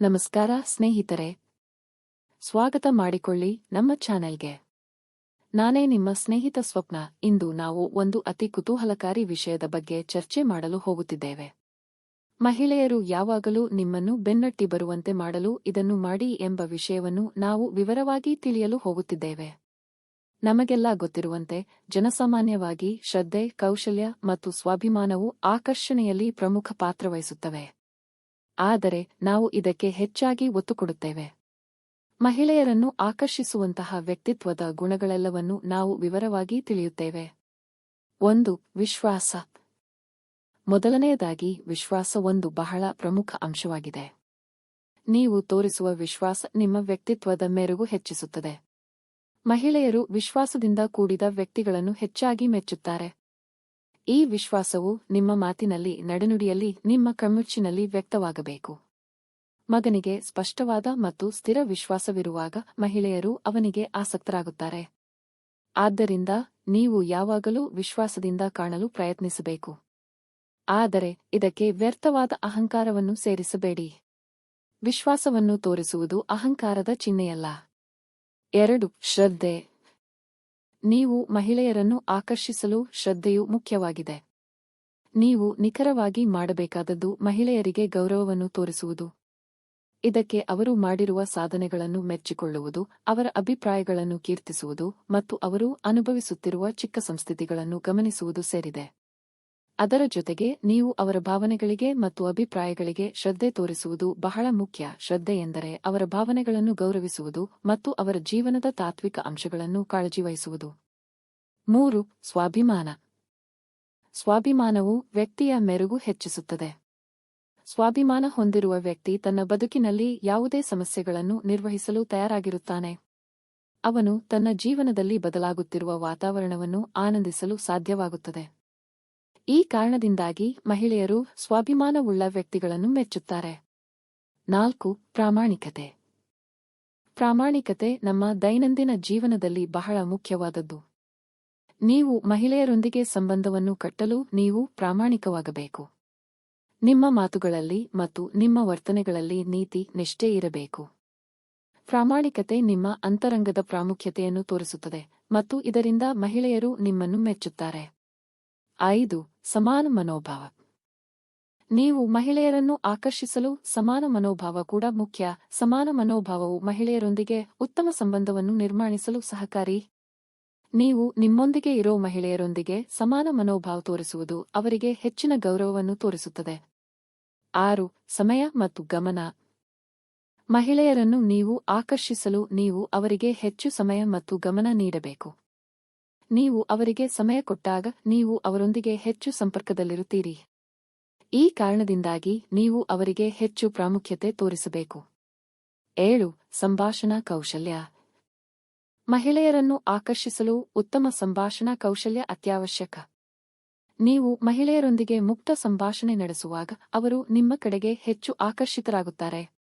ನಮಸ್ಕಾರ ಸ್ನೇಹಿತರೆ. ಸ್ವಾಗತ ಮಾಡಿಕೊಳ್ಳಿ ನಮ್ಮ ಚಾನೆಲ್ಗೆ. ನಾನೇ ನಿಮ್ಮ ಸ್ನೇಹಿತ ಸ್ವಪ್ನ. ಇಂದು ನಾವು ಒಂದು ಅತಿ ಕುತೂಹಲಕಾರಿ ವಿಷಯದ ಬಗ್ಗೆ ಚರ್ಚೆ ಮಾಡಲು ಹೋಗುತ್ತಿದ್ದೇವೆ. ಮಹಿಳೆಯರು ಯಾವಾಗಲೂ ನಿಮ್ಮನ್ನು ಬೆನ್ನಟ್ಟಿ ಬರುವಂತೆ ಮಾಡಲು ಇದನ್ನು ಮಾಡಿ ಎಂಬ ವಿಷಯವನ್ನು ನಾವು ವಿವರವಾಗಿ ತಿಳಿಯಲು ಹೋಗುತ್ತಿದ್ದೇವೆ. ನಮಗೆಲ್ಲ ಗೊತ್ತಿರುವಂತೆ ಜನಸಾಮಾನ್ಯವಾಗಿ ಶ್ರದ್ಧೆ, ಕೌಶಲ್ಯ ಮತ್ತು ಸ್ವಾಭಿಮಾನವು ಆಕರ್ಷಣೆಯಲ್ಲಿ ಪ್ರಮುಖ ಪಾತ್ರವಹಿಸುತ್ತವೆ. ಆದರೆ ನಾವು ಇದಕ್ಕೆ ಹೆಚ್ಚಾಗಿ ಒತ್ತು ಕೊಡುತ್ತೇವೆ. ಮಹಿಳೆಯರನ್ನು ಆಕರ್ಷಿಸುವಂತಹ ವ್ಯಕ್ತಿತ್ವದ ಗುಣಗಳೆಲ್ಲವನ್ನೂ ನಾವು ವಿವರವಾಗಿ ತಿಳಿಯುತ್ತೇವೆ. ಒಂದು, ವಿಶ್ವಾಸ. ಮೊದಲನೆಯದಾಗಿ, ವಿಶ್ವಾಸ ಒಂದು ಬಹಳ ಪ್ರಮುಖ ಅಂಶವಾಗಿದೆ. ನೀವು ತೋರಿಸುವ ವಿಶ್ವಾಸ ನಿಮ್ಮ ವ್ಯಕ್ತಿತ್ವದ ಮೆರುಗು ಹೆಚ್ಚಿಸುತ್ತದೆ. ಮಹಿಳೆಯರು ವಿಶ್ವಾಸದಿಂದ ಕೂಡಿದ ವ್ಯಕ್ತಿಗಳನ್ನು ಹೆಚ್ಚಾಗಿ ಮೆಚ್ಚುತ್ತಾರೆ. ಈ ವಿಶ್ವಾಸವು ನಿಮ್ಮ ಮಾತಿನಲ್ಲಿ, ನಡೆನುಡಿಯಲ್ಲಿ, ನಿಮ್ಮ ಕಣ್ಮುಚ್ಚಿನಲ್ಲಿ ವ್ಯಕ್ತವಾಗಬೇಕು. ಮಗನಿಗೆ ಸ್ಪಷ್ಟವಾದ ಮತ್ತು ಸ್ಥಿರ ವಿಶ್ವಾಸವಿರುವಾಗ ಮಹಿಳೆಯರು ಅವನಿಗೆ ಆಸಕ್ತರಾಗುತ್ತಾರೆ. ಆದ್ದರಿಂದ ನೀವು ಯಾವಾಗಲೂ ವಿಶ್ವಾಸದಿಂದ ಕಾಣಲು ಪ್ರಯತ್ನಿಸಬೇಕು. ಆದರೆ ಇದಕ್ಕೆ ವ್ಯರ್ಥವಾದ ಅಹಂಕಾರವನ್ನು ಸೇರಿಸಬೇಡಿ. ವಿಶ್ವಾಸವನ್ನು ತೋರಿಸುವುದು ಅಹಂಕಾರದ ಚಿಹ್ನೆಯಲ್ಲ. ಎರಡು, ಶ್ರದ್ಧೆ. ನೀವು ಮಹಿಳೆಯರನ್ನು ಆಕರ್ಷಿಸಲು ಶ್ರದ್ಧೆಯು ಮುಖ್ಯವಾಗಿದೆ. ನೀವು ನಿಖರವಾಗಿ ಮಾಡಬೇಕಾದದ್ದು ಮಹಿಳೆಯರಿಗೆ ಗೌರವವನ್ನು ತೋರಿಸುವುದು. ಇದಕ್ಕೆ ಅವರು ಮಾಡಿರುವ ಸಾಧನೆಗಳನ್ನು ಮೆಚ್ಚಿಕೊಳ್ಳುವುದು, ಅವರ ಅಭಿಪ್ರಾಯಗಳನ್ನು ಕೀರ್ತಿಸುವುದು ಮತ್ತು ಅವರು ಅನುಭವಿಸುತ್ತಿರುವ ಚಿಕ್ಕ ಸಂಸ್ಥಿತಿಗಳನ್ನು ಗಮನಿಸುವುದು ಸೇರಿದೆ. ಅದರ ಜೊತೆಗೆ ನೀವು ಅವರ ಭಾವನೆಗಳಿಗೆ ಮತ್ತು ಅಭಿಪ್ರಾಯಗಳಿಗೆ ಶ್ರದ್ಧೆ ತೋರಿಸುವುದು ಬಹಳ ಮುಖ್ಯ. ಶ್ರದ್ಧೆ ಎಂದರೆ ಅವರ ಭಾವನೆಗಳನ್ನು ಗೌರವಿಸುವುದು ಮತ್ತು ಅವರ ಜೀವನದ ತಾತ್ವಿಕ ಅಂಶಗಳನ್ನು ಕಾಳಜಿ ವಹಿಸುವುದು ಮೂರು, ಸ್ವಾಭಿಮಾನ. ಸ್ವಾಭಿಮಾನವು ವ್ಯಕ್ತಿಯ ಮೆರುಗು ಹೆಚ್ಚಿಸುತ್ತದೆ. ಸ್ವಾಭಿಮಾನ ಹೊಂದಿರುವ ವ್ಯಕ್ತಿ ತನ್ನ ಬದುಕಿನಲ್ಲಿ ಯಾವುದೇ ಸಮಸ್ಯೆಗಳನ್ನು ನಿರ್ವಹಿಸಲು ತಯಾರಾಗಿರುತ್ತಾನೆ. ಅವನು ತನ್ನ ಜೀವನದಲ್ಲಿ ಬದಲಾಗುತ್ತಿರುವ ವಾತಾವರಣವನ್ನು ಆನಂದಿಸಲು ಸಾಧ್ಯವಾಗುತ್ತದೆ. ಈ ಕಾರಣದಿಂದಾಗಿ ಮಹಿಳೆಯರು ಸ್ವಾಭಿಮಾನವುಳ್ಳ ವ್ಯಕ್ತಿಗಳನ್ನು ಮೆಚ್ಚುತ್ತಾರೆ. ನಾಲ್ಕು, ಪ್ರಾಮಾಣಿಕತೆ. ಪ್ರಾಮಾಣಿಕತೆ ನಮ್ಮ ದೈನಂದಿನ ಜೀವನದಲ್ಲಿ ಬಹಳ ಮುಖ್ಯವಾದದ್ದು. ನೀವು ಮಹಿಳೆಯರೊಂದಿಗೆ ಸಂಬಂಧವನ್ನು ಕಟ್ಟಲು ನೀವು ಪ್ರಾಮಾಣಿಕವಾಗಬೇಕು. ನಿಮ್ಮ ಮಾತುಗಳಲ್ಲಿ ಮತ್ತು ನಿಮ್ಮ ವರ್ತನೆಗಳಲ್ಲಿ ನೀತಿ, ನಿಷ್ಠೆ ಇರಬೇಕು. ಪ್ರಾಮಾಣಿಕತೆ ನಿಮ್ಮ ಅಂತರಂಗದ ಪ್ರಾಮುಖ್ಯತೆಯನ್ನು ತೋರಿಸುತ್ತದೆ ಮತ್ತು ಇದರಿಂದ ಮಹಿಳೆಯರು ನಿಮ್ಮನ್ನು ಮೆಚ್ಚುತ್ತಾರೆ. ಐದು, ಸಮಾನ ಮನೋಭಾವ. ನೀವು ಮಹಿಳೆಯರನ್ನು ಆಕರ್ಷಿಸಲು ಸಮಾನ ಮನೋಭಾವ ಕೂಡ ಮುಖ್ಯ. ಸಮಾನ ಮನೋಭಾವವು ಮಹಿಳೆಯರೊಂದಿಗೆ ಉತ್ತಮ ಸಂಬಂಧವನ್ನು ನಿರ್ಮಾಣಿಸಲು ಸಹಕಾರಿ. ನೀವು ನಿಮ್ಮೊಂದಿಗೆ ಇರೋ ಮಹಿಳೆಯರೊಂದಿಗೆ ಸಮಾನ ಮನೋಭಾವ ತೋರಿಸುವುದು ಅವರಿಗೆ ಹೆಚ್ಚಿನ ಗೌರವವನ್ನು ತೋರಿಸುತ್ತದೆ. ಆರು, ಸಮಯ ಮತ್ತು ಗಮನ. ಮಹಿಳೆಯರನ್ನು ನೀವು ಆಕರ್ಷಿಸಲು ನೀವು ಅವರಿಗೆ ಹೆಚ್ಚು ಸಮಯ ಮತ್ತು ಗಮನ ನೀಡಬೇಕು. ನೀವು ಅವರಿಗೆ ಸಮಯ ಕೊಟ್ಟಾಗ ನೀವು ಅವರೊಂದಿಗೆ ಹೆಚ್ಚು ಸಂಪರ್ಕದಲ್ಲಿರುತ್ತೀರಿ. ಈ ಕಾರಣದಿಂದಾಗಿ ನೀವು ಅವರಿಗೆ ಹೆಚ್ಚು ಪ್ರಾಮುಖ್ಯತೆ ತೋರಿಸಬೇಕು. ಏಳು, ಸಂಭಾಷಣಾ ಕೌಶಲ್ಯ. ಮಹಿಳೆಯರನ್ನು ಆಕರ್ಷಿಸಲು ಉತ್ತಮ ಸಂಭಾಷಣಾ ಕೌಶಲ್ಯ ಅತ್ಯವಶ್ಯಕ. ನೀವು ಮಹಿಳೆಯರೊಂದಿಗೆ ಮುಕ್ತ ಸಂಭಾಷಣೆ ನಡೆಸುವಾಗ ಅವರು ನಿಮ್ಮ ಕಡೆಗೆ ಹೆಚ್ಚು ಆಕರ್ಷಿತರಾಗುತ್ತಾರೆ.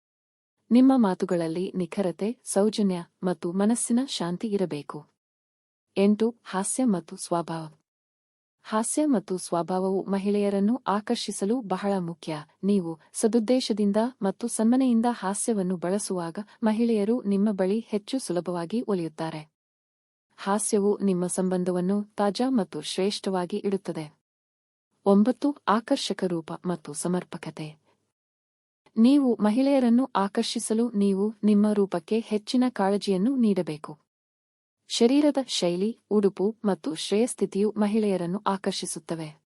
ನಿಮ್ಮ ಮಾತುಗಳಲ್ಲಿ ನಿಖರತೆ, ಸೌಜನ್ಯ ಮತ್ತು ಮನಸ್ಸಿನ ಶಾಂತಿ ಇರಬೇಕು. ಎಂಟು ಹಾಸ್ಯ ಮತ್ತು ಸ್ವಭಾವ. ಹಾಸ್ಯ ಮತ್ತು ಸ್ವಭಾವವು ಮಹಿಳೆಯರನ್ನು ಆಕರ್ಷಿಸಲು ಬಹಳ ಮುಖ್ಯ. ನೀವು ಸದುದ್ದೇಶದಿಂದ ಮತ್ತು ಸನ್ಮನೆಯಿಂದ ಹಾಸ್ಯವನ್ನು ಬಳಸುವಾಗ ಮಹಿಳೆಯರು ನಿಮ್ಮ ಬಳಿ ಹೆಚ್ಚು ಸುಲಭವಾಗಿ ಒಲಿಯುತ್ತಾರೆ. ಹಾಸ್ಯವು ನಿಮ್ಮ ಸಂಬಂಧವನ್ನು ತಾಜಾ ಮತ್ತು ಶ್ರೇಷ್ಠವಾಗಿ ಇಡುತ್ತದೆ. ಒಂಬತ್ತು, ಆಕರ್ಷಕ ರೂಪ ಮತ್ತು ಸಮರ್ಪಕತೆ. ನೀವು ಮಹಿಳೆಯರನ್ನು ಆಕರ್ಷಿಸಲು ನೀವು ನಿಮ್ಮ ರೂಪಕ್ಕೆ ಹೆಚ್ಚಿನ ಕಾಳಜಿಯನ್ನು ನೀಡಬೇಕು. ಶರೀರದ ಶೈಲಿ, ಉಡುಪು ಮತ್ತು ಶ್ರೇಯಸ್ಥಿತಿಯು ಮಹಿಳೆಯರನ್ನು ಆಕರ್ಷಿಸುತ್ತವೆ.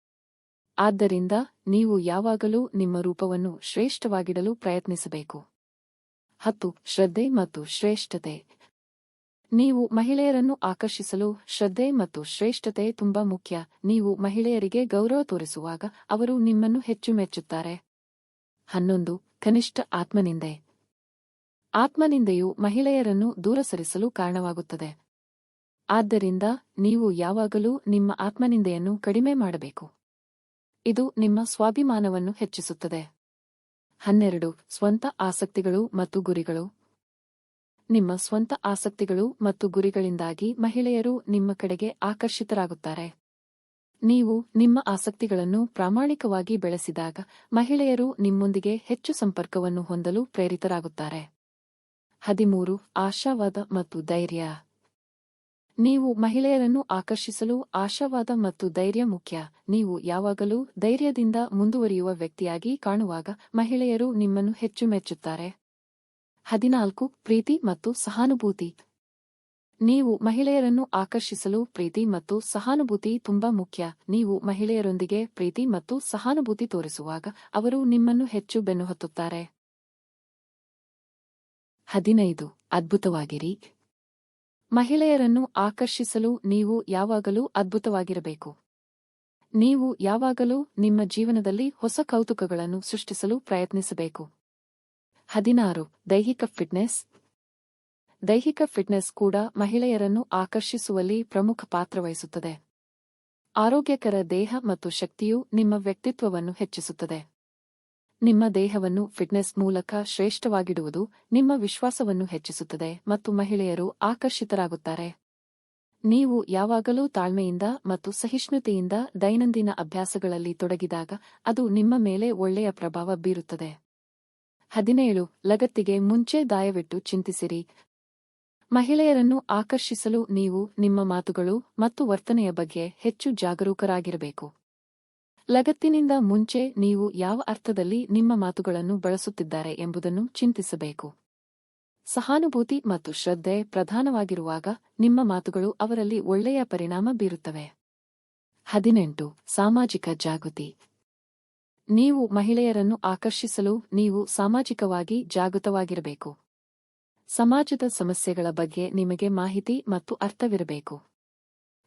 ಆದ್ದರಿಂದ ನೀವು ಯಾವಾಗಲೂ ನಿಮ್ಮ ರೂಪವನ್ನು ಶ್ರೇಷ್ಠವಾಗಿಡಲು ಪ್ರಯತ್ನಿಸಬೇಕು. ಹತ್ತು, ಶ್ರದ್ಧೆ ಮತ್ತು ಶ್ರೇಷ್ಠತೆ. ನೀವು ಮಹಿಳೆಯರನ್ನು ಆಕರ್ಷಿಸಲು ಶ್ರದ್ಧೆ ಮತ್ತು ಶ್ರೇಷ್ಠತೆ ತುಂಬಾ ಮುಖ್ಯ. ನೀವು ಮಹಿಳೆಯರಿಗೆ ಗೌರವ ತೋರಿಸುವಾಗ ಅವರು ನಿಮ್ಮನ್ನು ಹೆಚ್ಚು ಮೆಚ್ಚುತ್ತಾರೆ. ಹನ್ನೊಂದು, ಕನಿಷ್ಠ ಆತ್ಮನಿಂದೆ. ಆತ್ಮನಿಂದೆಯು ಮಹಿಳೆಯರನ್ನು ದೂರ ಸರಿಸಲು ಕಾರಣವಾಗುತ್ತದೆ. ಆದ್ದರಿಂದ ನೀವು ಯಾವಾಗಲೂ ನಿಮ್ಮ ಆತ್ಮನಿಂದೆಯನ್ನು ಕಡಿಮೆ ಮಾಡಬೇಕು. ಇದು ನಿಮ್ಮ ಸ್ವಾಭಿಮಾನವನ್ನು ಹೆಚ್ಚಿಸುತ್ತದೆ. ಹನ್ನೆರಡು, ಸ್ವಂತ ಆಸಕ್ತಿಗಳು ಮತ್ತು ಗುರಿಗಳು. ನಿಮ್ಮ ಸ್ವಂತ ಆಸಕ್ತಿಗಳು ಮತ್ತು ಗುರಿಗಳಿಂದಾಗಿ ಮಹಿಳೆಯರು ನಿಮ್ಮ ಕಡೆಗೆ ಆಕರ್ಷಿತರಾಗುತ್ತಾರೆ. ನೀವು ನಿಮ್ಮ ಆಸಕ್ತಿಗಳನ್ನು ಪ್ರಾಮಾಣಿಕವಾಗಿ ಬೆಳೆಸಿದಾಗ ಮಹಿಳೆಯರು ನಿಮ್ಮೊಂದಿಗೆ ಹೆಚ್ಚು ಸಂಪರ್ಕವನ್ನು ಹೊಂದಲು ಪ್ರೇರಿತರಾಗುತ್ತಾರೆ. ಹದಿಮೂರು, ಆಶಾವಾದ ಮತ್ತು ಧೈರ್ಯ. ನೀವು ಮಹಿಳೆಯರನ್ನು ಆಕರ್ಷಿಸಲು ಆಶಾವಾದ ಮತ್ತು ಧೈರ್ಯ ಮುಖ್ಯ. ನೀವು ಯಾವಾಗಲೂ ಧೈರ್ಯದಿಂದ ಮುಂದುವರಿಯುವ ವ್ಯಕ್ತಿಯಾಗಿ ಕಾಣುವಾಗ ಮಹಿಳೆಯರು ನಿಮ್ಮನ್ನು ಹೆಚ್ಚು ಮೆಚ್ಚುತ್ತಾರೆ. ಹದಿನಾಲ್ಕು, ಪ್ರೀತಿ ಮತ್ತು ಸಹಾನುಭೂತಿ. ನೀವು ಮಹಿಳೆಯರನ್ನು ಆಕರ್ಷಿಸಲು ಪ್ರೀತಿ ಮತ್ತು ಸಹಾನುಭೂತಿ ತುಂಬಾ ಮುಖ್ಯ. ನೀವು ಮಹಿಳೆಯರೊಂದಿಗೆ ಪ್ರೀತಿ ಮತ್ತು ಸಹಾನುಭೂತಿ ತೋರಿಸುವಾಗ ಅವರು ನಿಮ್ಮನ್ನು ಹೆಚ್ಚು ಬೆನ್ನುಹತ್ತುತ್ತಾರೆ. ಹದಿನೈದು, ಅದ್ಭುತವಾಗಿರಿ. ಮಹಿಳೆಯರನ್ನು ಆಕರ್ಷಿಸಲು ನೀವು ಯಾವಾಗಲೂ ಅದ್ಭುತವಾಗಿರಬೇಕು. ನೀವು ಯಾವಾಗಲೂ ನಿಮ್ಮ ಜೀವನದಲ್ಲಿ ಹೊಸ ಕೌತುಕಗಳನ್ನು ಸೃಷ್ಟಿಸಲು ಪ್ರಯತ್ನಿಸಬೇಕು. ಹದಿನಾರು, ದೈಹಿಕ ಫಿಟ್ನೆಸ್. ದೈಹಿಕ ಫಿಟ್ನೆಸ್ ಕೂಡ ಮಹಿಳೆಯರನ್ನು ಆಕರ್ಷಿಸುವಲ್ಲಿ ಪ್ರಮುಖ ಪಾತ್ರ ವಹಿಸುತ್ತದೆ. ಆರೋಗ್ಯಕರ ದೇಹ ಮತ್ತು ಶಕ್ತಿಯು ನಿಮ್ಮ ವ್ಯಕ್ತಿತ್ವವನ್ನು ಹೆಚ್ಚಿಸುತ್ತದೆ. ನಿಮ್ಮ ದೇಹವನ್ನು ಫಿಟ್ನೆಸ್ ಮೂಲಕ ಶ್ರೇಷ್ಠವಾಗಿಡುವುದು ನಿಮ್ಮ ವಿಶ್ವಾಸವನ್ನು ಹೆಚ್ಚಿಸುತ್ತದೆ ಮತ್ತು ಮಹಿಳೆಯರು ಆಕರ್ಷಿತರಾಗುತ್ತಾರೆ. ನೀವು ಯಾವಾಗಲೂ ತಾಳ್ಮೆಯಿಂದ ಮತ್ತು ಸಹಿಷ್ಣುತೆಯಿಂದ ದೈನಂದಿನ ಅಭ್ಯಾಸಗಳಲ್ಲಿ ತೊಡಗಿದಾಗ ಅದು ನಿಮ್ಮ ಮೇಲೆ ಒಳ್ಳೆಯ ಪ್ರಭಾವ ಬೀರುತ್ತದೆ. ಹದಿನೇಳು, ಲಗತ್ತಿಗೆ ಮುಂಚೆ ದಾಯವಿಟ್ಟು ಚಿಂತಿಸಿರಿ. ಮಹಿಳೆಯರನ್ನು ಆಕರ್ಷಿಸಲು ನೀವು ನಿಮ್ಮ ಮಾತುಗಳು ಮತ್ತು ವರ್ತನೆಯ ಬಗ್ಗೆ ಹೆಚ್ಚು ಜಾಗರೂಕರಾಗಿರಬೇಕು. ಲಗತ್ತಿನಿಂದ ಮುಂಚೆ ನೀವು ಯಾವ ಅರ್ಥದಲ್ಲಿ ನಿಮ್ಮ ಮಾತುಗಳನ್ನು ಬಳಸುತ್ತಿದ್ದಾರೆ ಎಂಬುದನ್ನು ಚಿಂತಿಸಬೇಕು. ಸಹಾನುಭೂತಿ ಮತ್ತು ಶ್ರದ್ಧೆ ಪ್ರಧಾನವಾಗಿರುವಾಗ ನಿಮ್ಮ ಮಾತುಗಳು ಅವರಲ್ಲಿ ಒಳ್ಳೆಯ ಪರಿಣಾಮ ಬೀರುತ್ತವೆ. ಹದಿನೆಂಟು. ಸಾಮಾಜಿಕ ಜಾಗೃತಿ. ನೀವು ಮಹಿಳೆಯರನ್ನು ಆಕರ್ಷಿಸಲು ನೀವು ಸಾಮಾಜಿಕವಾಗಿ ಜಾಗೃತವಾಗಿರಬೇಕು. ಸಮಾಜದ ಸಮಸ್ಯೆಗಳ ಬಗ್ಗೆ ನಿಮಗೆ ಮಾಹಿತಿ ಮತ್ತು ಅರ್ಥವಿರಬೇಕು.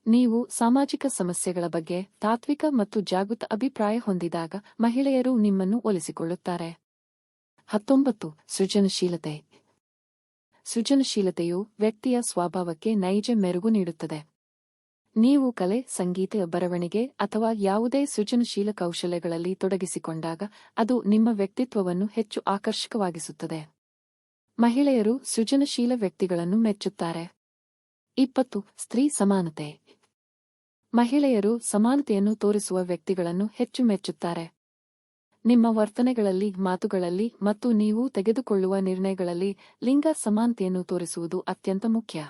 ನೀವು ಸಾಮಾಜಿಕ ಸಮಸ್ಯೆಗಳ ಬಗ್ಗೆ ತಾತ್ವಿಕ ಮತ್ತು ಜಾಗೃತ ಅಭಿಪ್ರಾಯ ಹೊಂದಿದಾಗ ಮಹಿಳೆಯರು ನಿಮ್ಮನ್ನು ಒಲಿಸಿಕೊಳ್ಳುತ್ತಾರೆ. ಹತ್ತೊಂಬತ್ತು. ಸೃಜನಶೀಲತೆ. ಸೃಜನಶೀಲತೆಯು ವ್ಯಕ್ತಿಯ ಸ್ವಭಾವಕ್ಕೆ ನೈಜ ಮೆರುಗು ನೀಡುತ್ತದೆ. ನೀವು ಕಲೆ, ಸಂಗೀತ ಬರವಣಿಗೆ ಅಥವಾ ಯಾವುದೇ ಸೃಜನಶೀಲ ಕೌಶಲ್ಯಗಳಲ್ಲಿ ತೊಡಗಿಸಿಕೊಂಡಾಗ ಅದು ನಿಮ್ಮ ವ್ಯಕ್ತಿತ್ವವನ್ನು ಹೆಚ್ಚು ಆಕರ್ಷಕವಾಗಿಸುತ್ತದೆ. ಮಹಿಳೆಯರು ಸೃಜನಶೀಲ ವ್ಯಕ್ತಿಗಳನ್ನು ಮೆಚ್ಚುತ್ತಾರೆ. ಇಪ್ಪತ್ತು. ಸ್ತ್ರೀ ಸಮಾನತೆ. ಮಹಿಳೆಯರು ಸಮಾನತೆಯನ್ನು ತೋರಿಸುವ ವ್ಯಕ್ತಿಗಳನ್ನು ಹೆಚ್ಚು ಮೆಚ್ಚುತ್ತಾರೆ. ನಿಮ್ಮ ವರ್ತನೆಗಳಲ್ಲಿ, ಮಾತುಗಳಲ್ಲಿ ಮತ್ತು ನೀವು ತೆಗೆದುಕೊಳ್ಳುವ ನಿರ್ಣಯಗಳಲ್ಲಿ ಲಿಂಗ ಸಮಾನತೆಯನ್ನು ತೋರಿಸುವುದು ಅತ್ಯಂತ ಮುಖ್ಯ.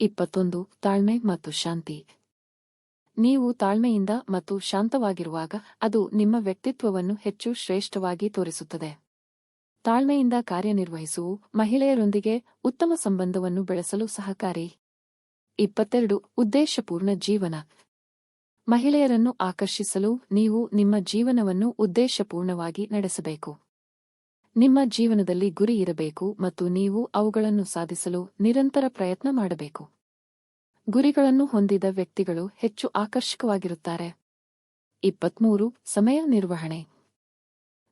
ಇಪ್ಪತ್ತೊಂದು, ತಾಳ್ಮೆ ಮತ್ತು ಶಾಂತಿ. ನೀವು ತಾಳ್ಮೆಯಿಂದ ಮತ್ತು ಶಾಂತವಾಗಿರುವಾಗ ಅದು ನಿಮ್ಮ ವ್ಯಕ್ತಿತ್ವವನ್ನು ಹೆಚ್ಚು ಶ್ರೇಷ್ಠವಾಗಿ ತೋರಿಸುತ್ತದೆ. ತಾಳ್ಮೆಯಿಂದ ಕಾರ್ಯನಿರ್ವಹಿಸುವು ಮಹಿಳೆಯರೊಂದಿಗೆ ಉತ್ತಮ ಸಂಬಂಧವನ್ನು ಬೆಳೆಸಲು ಸಹಕಾರಿ. ಇಪ್ಪತ್ತೆರಡು, ಉದ್ದೇಶಪೂರ್ಣ ಜೀವನ. ಮಹಿಳೆಯರನ್ನು ಆಕರ್ಷಿಸಲು ನೀವು ನಿಮ್ಮ ಜೀವನವನ್ನು ಉದ್ದೇಶಪೂರ್ಣವಾಗಿ ನಡೆಸಬೇಕು. ನಿಮ್ಮ ಜೀವನದಲ್ಲಿ ಗುರಿ ಇರಬೇಕು ಮತ್ತು ನೀವು ಅವುಗಳನ್ನು ಸಾಧಿಸಲು ನಿರಂತರ ಪ್ರಯತ್ನ ಮಾಡಬೇಕು. ಗುರಿಗಳನ್ನು ಹೊಂದಿದ ವ್ಯಕ್ತಿಗಳು ಹೆಚ್ಚು ಆಕರ್ಷಕವಾಗಿರುತ್ತಾರೆ. ಇಪ್ಪತ್ಮೂರು, ಸಮಯ ನಿರ್ವಹಣೆ.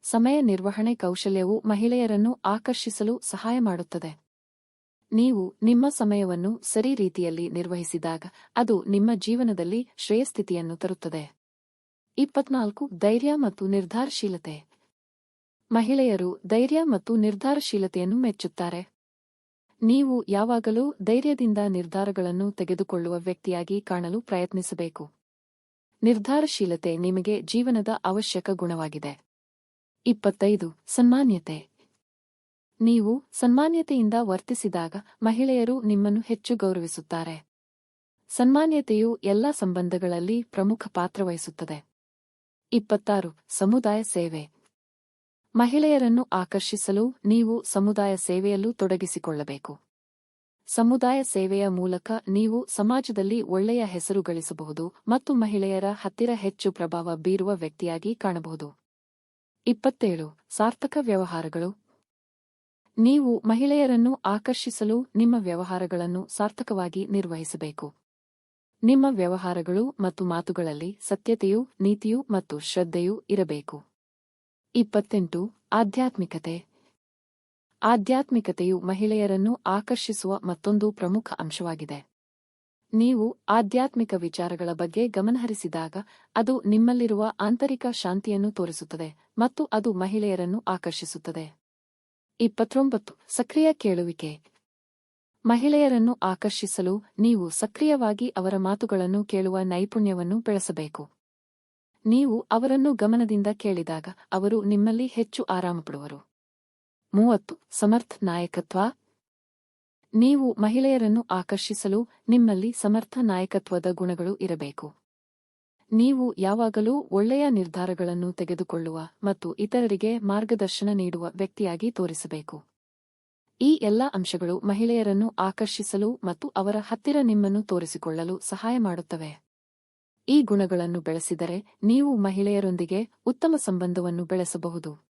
ಸಮಯ ನಿರ್ವಹಣೆ ಕೌಶಲ್ಯವು ಮಹಿಳೆಯರನ್ನು ಆಕರ್ಷಿಸಲು ಸಹಾಯ ಮಾಡುತ್ತದೆ. ನೀವು ನಿಮ್ಮ ಸಮಯವನ್ನು ಸರಿ ರೀತಿಯಲ್ಲಿ ನಿರ್ವಹಿಸಿದಾಗ ಅದು ನಿಮ್ಮ ಜೀವನದಲ್ಲಿ ಶ್ರೇಯಸ್ಥಿತಿಯನ್ನು ತರುತ್ತದೆ. ಇಪ್ಪತ್ನಾಲ್ಕು, ಧೈರ್ಯ ಮತ್ತು ನಿರ್ಧಾರಶೀಲತೆ. ಮಹಿಳೆಯರು ಧೈರ್ಯ ಮತ್ತು ನಿರ್ಧಾರಶೀಲತೆಯನ್ನು ಮೆಚ್ಚುತ್ತಾರೆ. ನೀವು ಯಾವಾಗಲೂ ಧೈರ್ಯದಿಂದ ನಿರ್ಧಾರಗಳನ್ನು ತೆಗೆದುಕೊಳ್ಳುವ ವ್ಯಕ್ತಿಯಾಗಿ ಕಾಣಲು ಪ್ರಯತ್ನಿಸಬೇಕು. ನಿರ್ಧಾರಶೀಲತೆ ನಿಮಗೆ ಜೀವನದ ಅವಶ್ಯಕ ಗುಣವಾಗಿದೆ. ಇಪ್ಪತ್ತೈದು, ಸನ್ಮಾನ್ಯತೆ. ನೀವು ಸನ್ಮಾನ್ಯತೆಯಿಂದ ವರ್ತಿಸಿದಾಗ ಮಹಿಳೆಯರು ನಿಮ್ಮನ್ನು ಹೆಚ್ಚು ಗೌರವಿಸುತ್ತಾರೆ. ಸನ್ಮಾನ್ಯತೆಯು ಎಲ್ಲ ಸಂಬಂಧಗಳಲ್ಲಿ ಪ್ರಮುಖ ಪಾತ್ರ ವಹಿಸುತ್ತದೆ. ಇಪ್ಪತ್ತಾರು, ಸಮುದಾಯ ಸೇವೆ. ಮಹಿಳೆಯರನ್ನು ಆಕರ್ಷಿಸಲು ನೀವು ಸಮುದಾಯ ಸೇವೆಯಲ್ಲೂ ತೊಡಗಿಸಿಕೊಳ್ಳಬೇಕು. ಸಮುದಾಯ ಸೇವೆಯ ಮೂಲಕ ನೀವು ಸಮಾಜದಲ್ಲಿ ಒಳ್ಳೆಯ ಹೆಸರು ಗಳಿಸಬಹುದು ಮತ್ತು ಮಹಿಳೆಯರ ಹತ್ತಿರ ಹೆಚ್ಚು ಪ್ರಭಾವ ಬೀರುವ ವ್ಯಕ್ತಿಯಾಗಿ ಕಾಣಬಹುದು. ಇಪ್ಪತ್ತೇಳು, ಸಾರ್ಥಕ ವ್ಯವಹಾರಗಳು. ನೀವು ಮಹಿಳೆಯರನ್ನು ಆಕರ್ಷಿಸಲು ನಿಮ್ಮ ವ್ಯವಹಾರಗಳನ್ನು ಸಾರ್ಥಕವಾಗಿ ನಿರ್ವಹಿಸಬೇಕು. ನಿಮ್ಮ ವ್ಯವಹಾರಗಳು ಮತ್ತು ಮಾತುಗಳಲ್ಲಿ ಸತ್ಯತೆಯು, ನೀತಿಯು ಮತ್ತು ಶ್ರದ್ಧೆಯೂ ಇರಬೇಕು. ಇಪ್ಪತ್ತೆಂಟು. ಆಧ್ಯಾತ್ಮಿಕತೆ. ಆಧ್ಯಾತ್ಮಿಕತೆಯು ಮಹಿಳೆಯರನ್ನು ಆಕರ್ಷಿಸುವ ಮತ್ತೊಂದು ಪ್ರಮುಖ ಅಂಶವಾಗಿದೆ. ನೀವು ಆಧ್ಯಾತ್ಮಿಕ ವಿಚಾರಗಳ ಬಗ್ಗೆ ಗಮನಹರಿಸಿದಾಗ ಅದು ನಿಮ್ಮಲ್ಲಿರುವ ಆಂತರಿಕ ಶಾಂತಿಯನ್ನು ತೋರಿಸುತ್ತದೆ ಮತ್ತು ಅದು ಮಹಿಳೆಯರನ್ನು ಆಕರ್ಷಿಸುತ್ತದೆ. ಇಪ್ಪತ್ತೊಂಬತ್ತು, ಸಕ್ರಿಯ ಕೇಳುವಿಕೆ. ಮಹಿಳೆಯರನ್ನು ಆಕರ್ಷಿಸಲು ನೀವು ಸಕ್ರಿಯವಾಗಿ ಅವರ ಮಾತುಗಳನ್ನು ಕೇಳುವ ನೈಪುಣ್ಯವನ್ನು ಬೆಳೆಸಬೇಕು. ನೀವು ಅವರನ್ನು ಗಮನದಿಂದ ಕೇಳಿದಾಗ ಅವರು ನಿಮ್ಮಲ್ಲಿ ಹೆಚ್ಚು ಆರಾಮಪಡುವರು. ಮೂವತ್ತು, ಸಮರ್ಥ ನಾಯಕತ್ವ. ನೀವು ಮಹಿಳೆಯರನ್ನು ಆಕರ್ಷಿಸಲು ನಿಮ್ಮಲ್ಲಿ ಸಮರ್ಥ ನಾಯಕತ್ವದ ಗುಣಗಳು ಇರಬೇಕು. ನೀವು ಯಾವಾಗಲೂ ಒಳ್ಳೆಯ ನಿರ್ಧಾರಗಳನ್ನು ತೆಗೆದುಕೊಳ್ಳುವ ಮತ್ತು ಇತರರಿಗೆ ಮಾರ್ಗದರ್ಶನ ನೀಡುವ ವ್ಯಕ್ತಿಯಾಗಿ ತೋರಿಸಬೇಕು. ಈ ಎಲ್ಲ ಅಂಶಗಳು ಮಹಿಳೆಯರನ್ನು ಆಕರ್ಷಿಸಲು ಮತ್ತು ಅವರ ಹತ್ತಿರ ನಿಮ್ಮನ್ನು ತೋರಿಸಿಕೊಳ್ಳಲು ಸಹಾಯ ಮಾಡುತ್ತವೆ. ಈ ಗುಣಗಳನ್ನು ಬೆಳೆಸಿದರೆ ನೀವು ಮಹಿಳೆಯರೊಂದಿಗೆ ಉತ್ತಮ ಸಂಬಂಧವನ್ನು ಬೆಳೆಸಬಹುದು.